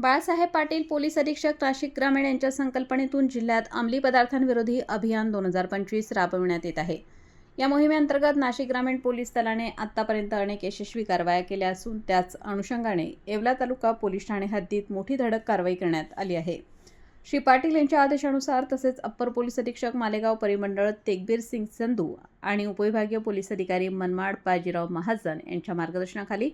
Balasaheb Patil police अधीक्षक नाशिक ग्रामीण यांच्या संकल्पनेतून जिल्ह्यात अंमली पदार्थांविरोधी अभियान दोन हजार पंचवीस राबविण्यात येत आहे. या मोहिमेअंतर्गत नाशिक ग्रामीण पोलीस दलाने आतापर्यंत अनेक यशस्वी कारवाया केल्या असून त्याच अनुषंगाने येवला तालुका पोलीस ठाणे हद्दीत मोठी धडक कारवाई करण्यात आली आहे. श्री पाटील यांच्या आदेशानुसार तसेच अप्पर पोलीस अधीक्षक मालेगाव परिमंडळ तेगबीर सिंग संधू आणि उपविभागीय पोलीस अधिकारी मनमाड बाजीराव महाजन यांच्या मार्गदर्शनाखाली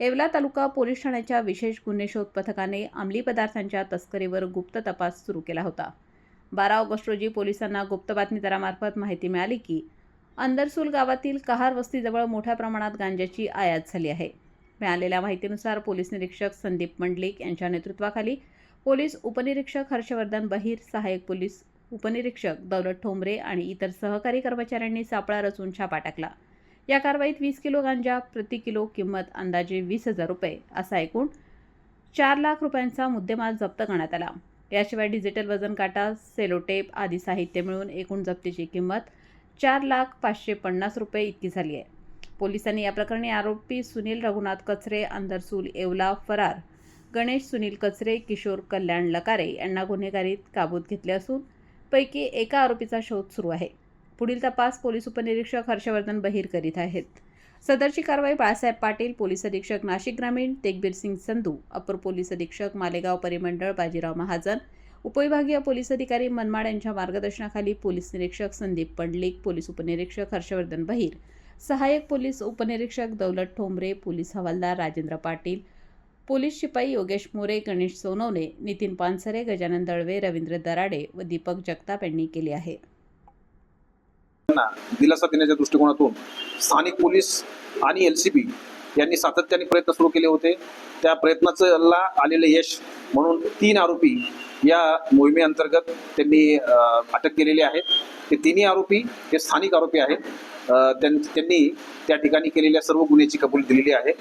येवला तालुका पोलीस ठाण्याच्या विशेष गुन्हे शोध पथकाने अंमली पदार्थांच्या तस्करीवर गुप्त तपास सुरू केला होता. बारा ऑगस्ट रोजी पोलिसांना गुप्त बातमीदारामार्फत माहिती मिळाली की अंदरसूल गावातील कहार वस्तीजवळ मोठ्या प्रमाणात गांजाची आयात झाली आहे. मिळालेल्या माहितीनुसार पोलीस निरीक्षक संदीप मंडलिक यांच्या नेतृत्वाखाली पोलीस उपनिरीक्षक हर्षवर्धन बहीर सहाय्यक पोलीस उपनिरीक्षक दौलत ठोंबरे आणि इतर सहकारी कर्मचाऱ्यांनी सापळा रचून छापा टाकला. या कारवाईत वीस किलो गांजा प्रति किलो किंमत अंदाजे वीस हजार रुपये असा एकूण चार लाख रुपयांचा मुद्देमाल जप्त करण्यात आला. याशिवाय डिजिटल वजन काटा सेलोटेप आदी साहित्य मिळून एकूण जप्तीची किंमत चार लाख पाचशे पन्नास रुपये इतकी झाली आहे. पोलिसांनी या प्रकरणी आरोपी सुनील रघुनाथ कचरे अंदरसूल येवला फरार गणेश सुनील कचरे किशोर कल्याण लकारे यांना गुन्हेगारीत काबूत घेतले असून पैकी एका आरोपीचा शोध सुरू आहे. पुढील तपास पोलीस उपनिरीक्षक हर्षवर्धन बहिर करीत आहेत. सदरची कारवाई बाळासाहेब पाटील पोलीस अधीक्षक नाशिक ग्रामीण तेगबीर सिंग संधू अपर पोलीस अधीक्षक मालेगाव परिमंडळ बाजीराव महाजन उपविभागीय पोलीस अधिकारी मनमाड यांच्या मार्गदर्शनाखाली पोलीस निरीक्षक संदीप पंडलिक पोलीस उपनिरीक्षक हर्षवर्धन बहीर सहाय्यक पोलीस उपनिरीक्षक दौलत ठोंबरे पोलीस हवालदार राजेंद्र पाटील पोलीस शिपाई योगेश मोरे गणेश सोनवणे नितीन पानसरे गजानन दळवे रवींद्र दराडे व दीपक जगताप यांनी केली आहे. दिलासा देण्याच्या दृष्टिकोनातून स्थानिक पोलीस आणि एल सी बी यांनी सातत्याने प्रयत्न सुरू केले होते. त्या प्रयत्नाचं आलेलं यश म्हणून तीन आरोपी या मोहिमेअंतर्गत त्यांनी अं, अटक केलेली आहे. ते तिन्ही आरोपी हे स्थानिक आरोपी आहेत त्यां- त्यांनी त्या ठिकाणी केलेल्या सर्व गुन्ह्याची कबुली दिलेली आहे.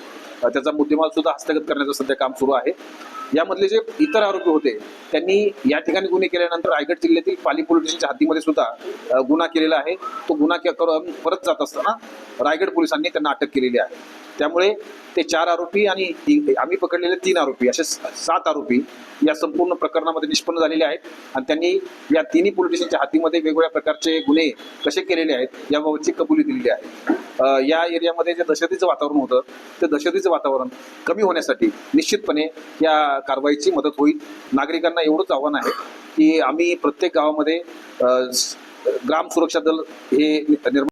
त्याचा मुद्देमाल सुद्धा हस्तगत करण्याचं सध्या काम सुरू आहे. यामधले जे इतर आरोपी होते त्यांनी या ठिकाणी गुन्हे केल्यानंतर रायगड जिल्ह्यातील पाली पोलीस स्टेशनच्या हद्दीमध्ये सुद्धा गुन्हा केलेला आहे. तो गुन्हा के- करून परत जात असताना रायगड पोलिसांनी त्यांना अटक केलेली आहे. त्यामुळे ते चार आरोपी आणि आम्ही पकडलेले तीन आरोपी असे सात आरोपी या संपूर्ण प्रकरणामध्ये निष्पन्न झालेले आहेत. आणि त्यांनी या तिन्ही पोलिटिशियनच्या हातीमध्ये वेगवेगळ्या प्रकारचे गुन्हे कसे केलेले आहेत याबाबतची कबुली दिलेली आहे. या एरियामध्ये जे दहशतीचं वातावरण होतं ते दहशतीचं वातावरण कमी होण्यासाठी निश्चितपणे या कारवाईची मदत होईल. नागरिकांना एवढंच आव्हान आहे की आम्ही प्रत्येक गावामध्ये ग्राम सुरक्षा दल हे निर्माण